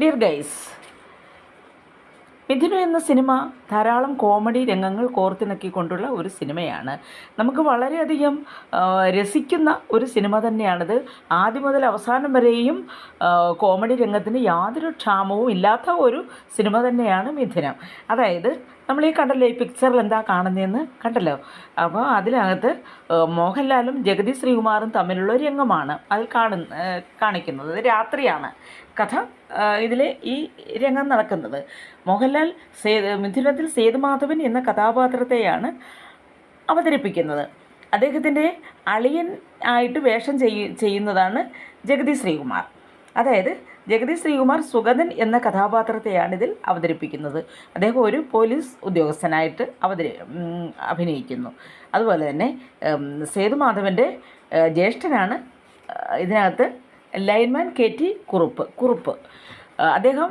Dear guys മിഥുന എന്ന cinema ധാരാളം comedy രംഗങ്ങൾ കോർത്തിണക്കിക്കൊണ്ടുള്ള ഒരു സിനിമയാണ്. നമുക്ക് വളരെയധികം രസിക്കുന്ന ഒരു സിനിമ തന്നെയാണിത്. ആദ്യം മുതൽ അവസാനം വരെയും കോമഡി രംഗത്തിന് യാതൊരു ക്ഷാമവും ഇല്ലാത്ത ഒരു സിനിമ തന്നെയാണ് മിഥുനം. അതായത് നമ്മൾ ഈ കണ്ടല്ലോ ഈ പിക്ചറിൽ എന്താ കാണുന്നതെന്ന് കണ്ടല്ലോ. അപ്പോൾ അതിനകത്ത് മോഹൻലാലും ജഗതി ശ്രീകുമാറും തമ്മിലുള്ള ഒരു രംഗമാണ് അതിൽ ആ, കാണിക്കുന്നത്. രാത്രിയാണ് കഥ ഇതിൽ ഈ രംഗം നടക്കുന്നത്. മോഹൻലാൽ സേ മിഥുനത്തിൽ സേതുമാധവൻ എന്ന കഥാപാത്രത്തെയാണ് അവതരിപ്പിക്കുന്നത്. അദ്ദേഹത്തിന്റെ അളിയൻ ആയിട്ട് വേഷം ചെയ്യുന്നതാണ് ജഗതി ശ്രീകുമാർ. അതായത് ജഗതി ശ്രീകുമാർ സുഗതൻ എന്ന കഥാപാത്രത്തെയാണ് ഇതിൽ അവതരിപ്പിക്കുന്നത്. അദ്ദേഹം ഒരു പോലീസ് ഉദ്യോഗസ്ഥനായിട്ട് അവതരി അഭിനയിക്കുന്നു. അതുപോലെ തന്നെ സേതുമാധവന്റെ ജ്യേഷ്ഠനാണ് ഇതിനകത്ത് lineman K T Kurup Kurup. അദ്ദേഹം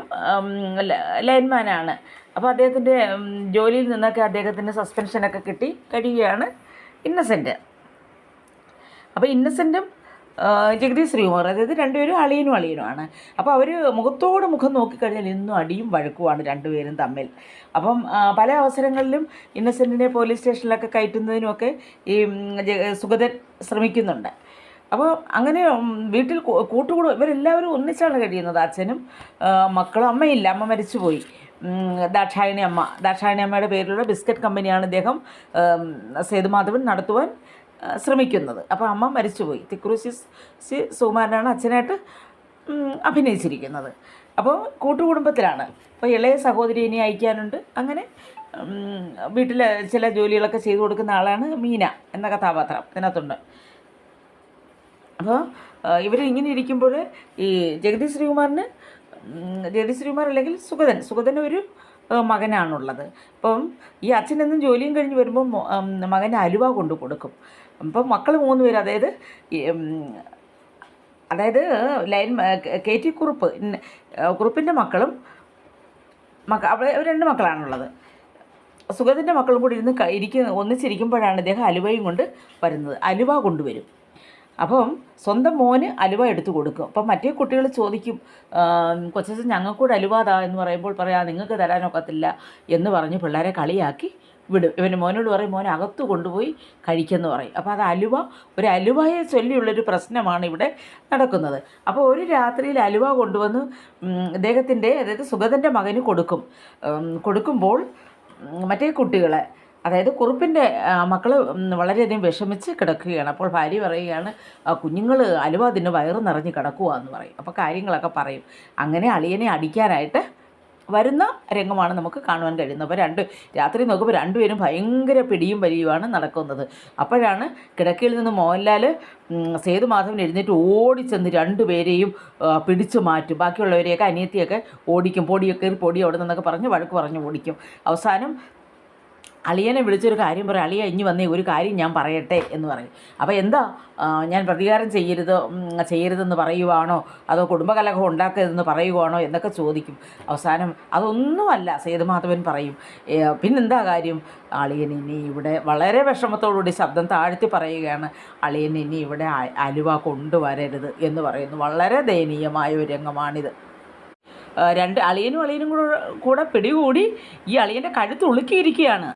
ലൈൻമാനാണ് അപ്പോൾ അദ്ദേഹത്തിന്റെ ജോലിയിൽ നിന്നൊക്കെ അദ്ദേഹത്തിന് സസ്പെൻഷനൊക്കെ കിട്ടി കഴിയുകയാണ് ഇന്നസെന്റ് അപ്പോൾ ഇന്നസെന്റും ജഗദീഷ് ശ്രീകുമാർ അതായത് രണ്ടുപേരും അളിയനും അളിയനുമാണ്. അപ്പോൾ അവർ മുഖത്തോട് മുഖം നോക്കിക്കഴിഞ്ഞാൽ ഇന്നും അടിയും വഴക്കുമാണ് രണ്ടുപേരും തമ്മിൽ. അപ്പം പല അവസരങ്ങളിലും ഇന്നസെന്റിനെ പോലീസ് സ്റ്റേഷനിലൊക്കെ കയറ്റുന്നതിനുമൊക്കെ ഈ സുഗതൻ ശ്രമിക്കുന്നുണ്ട്. അപ്പോൾ അങ്ങനെ വീട്ടിൽ കൂട്ടുകൂടും ഇവരെല്ലാവരും ഒന്നിച്ചാണ് കഴിയുന്നത്. അച്ഛനും മക്കളും അമ്മയില്ല. അമ്മ മരിച്ചുപോയി. ദാക്ഷായണി അമ്മ. ദാക്ഷായണി അമ്മയുടെ പേരിലുള്ള ബിസ്ക്കറ്റ് കമ്പനിയാണ് ഇദ്ദേഹം സേതുമാധവൻ നടത്തുവാൻ ശ്രമിക്കുന്നത്. അപ്പോൾ അമ്മ മരിച്ചുപോയി. തിക്കുറിശി സി സുകുമാരനാണ് അച്ഛനായിട്ട് അഭിനയിച്ചിരിക്കുന്നത്. അപ്പോൾ കൂട്ടുകുടുംബത്തിലാണ്. അപ്പോൾ ഇളയ സഹോദരി ഇനി അയക്കാനുണ്ട്. അങ്ങനെ വീട്ടിൽ ചില ജോലികളൊക്കെ ചെയ്തു കൊടുക്കുന്ന ആളാണ് മീന എന്ന കഥാപാത്രം ഇതിനകത്തുണ്ട്. അപ്പോൾ ഇവർ ഇങ്ങനെ ഇരിക്കുമ്പോൾ ഈ ജഗതി ശ്രീകുമാറിന് ജഗതി ശ്രീകുമാർ അല്ലെങ്കിൽ സുഗതൻ. സുഗതൻ ഒരു മകനാണുള്ളത്. അപ്പം ഈ അച്ഛനെന്നും ജോലിയും കഴിഞ്ഞ് വരുമ്പോൾ മകൻ അലുവ കൊണ്ടു കൊടുക്കും. അപ്പം മക്കൾ മൂന്ന് പേര് അതായത് അതായത് ലൈൻ കെ ടി കുറുപ്പ് കുറുപ്പിന്റെ മക്കളും മക്ക അവിടെ രണ്ട് മക്കളാണുള്ളത്. സുഗതിന്റെ മക്കളും കൂടി ഇരുന്ന് ഇരിക്കുന്ന ഒന്നിച്ചിരിക്കുമ്പോഴാണ് ഇദ്ദേഹം അലുവയും കൊണ്ട് വരുന്നത്. അലുവ കൊണ്ടുവരും. അപ്പം സ്വന്തം മോന് അലുവ എടുത്തു കൊടുക്കും. അപ്പം മറ്റേ കുട്ടികൾ ചോദിക്കും കൊച്ചു ഞങ്ങൾക്കൂടെ അലുവ താ എന്ന് പറയുമ്പോൾ പറയാം നിങ്ങൾക്ക് തരാനൊക്കത്തില്ല എന്ന് പറഞ്ഞ് പിള്ളേരെ കളിയാക്കി വിടും. ഇവന്റെ മോനോട് പറയും മോനെ അകത്ത് കൊണ്ടുപോയി കഴിക്കുമെന്ന് പറയും. അപ്പോൾ അത് അലുവ ഒരു അലുവയെ ചൊല്ലിയുള്ളൊരു പ്രശ്നമാണ് ഇവിടെ നടക്കുന്നത്. അപ്പോൾ ഒരു രാത്രിയിൽ അലുവ കൊണ്ടുവന്ന് ഇദ്ദേഹത്തിന്റെ അതായത് സുഗതന്റെ മകന് കൊടുക്കും. കൊടുക്കുമ്പോൾ മറ്റേ കുട്ടികളെ അതായത് കുറുപ്പിന്റെ മക്കൾ വളരെയധികം വിഷമിച്ച് കിടക്കുകയാണ്. അപ്പോൾ ഭാര്യ പറയുകയാണ് കുഞ്ഞുങ്ങൾ അലുവ തിന്ന് വയറ് നിറഞ്ഞ് കിടക്കുക എന്ന് പറയും. അപ്പോൾ കാര്യങ്ങളൊക്കെ പറയും. അങ്ങനെ അളിയനെ അടിക്കാനായിട്ട് വരുന്ന രംഗമാണ് നമുക്ക് കാണുവാൻ കഴിയുന്നത്. അപ്പോൾ രണ്ട് രാത്രി നോക്കുമ്പോൾ രണ്ടുപേരും ഭയങ്കര പിടിയും വലിയുമാണ് നടക്കുന്നത്. അപ്പോഴാണ് കിടക്കയിൽ നിന്ന് മോഹൻലാൽ സേതുമാധവൻ എഴുന്നേറ്റ് ഓടിച്ചെന്ന് രണ്ടുപേരെയും പിടിച്ചു മാറ്റും. ബാക്കിയുള്ളവരെയൊക്കെ അനിയത്തിയൊക്കെ ഓടിക്കും. പൊടിയൊക്കെ പൊടി അവിടെ നിന്നൊക്കെ പറഞ്ഞ് വഴക്ക് പറഞ്ഞ് ഓടിക്കും. അവസാനം അളിയനെ വിളിച്ചൊരു കാര്യം പറയും. അളിയ ഇനി വന്നേ ഒരു കാര്യം ഞാൻ പറയട്ടെ എന്ന് പറയും അപ്പോൾ എന്താ? ഞാൻ പ്രതികാരം ചെയ്യരുത് ചെയ്യരുതെന്ന് പറയുവാണോ? അതോ കുടുംബകലഹം ഉണ്ടാക്കരുതെന്ന് പറയുവാണോ? എന്നൊക്കെ ചോദിക്കും. അവസാനം അതൊന്നുമല്ല സേതുമാധവൻ പറയും. പിന്നെന്താ കാര്യം? അളിയൻ ഇനി ഇവിടെ വളരെ വിഷമത്തോടുകൂടി ശബ്ദം താഴ്ത്തി പറയുകയാണ്. അളിയൻ ഇനി ഇവിടെ അലുവ കൊണ്ടുവരരുത് എന്ന് പറയുന്നു. വളരെ ദയനീയമായ ഒരു രംഗമാണിത്. രണ്ട് അളിയനും അളിയനും കൂടെ കൂടെ പിടികൂടി ഈ അളിയന്റെ കഴുത്ത് ഉളുക്കിയിരിക്കുകയാണ്.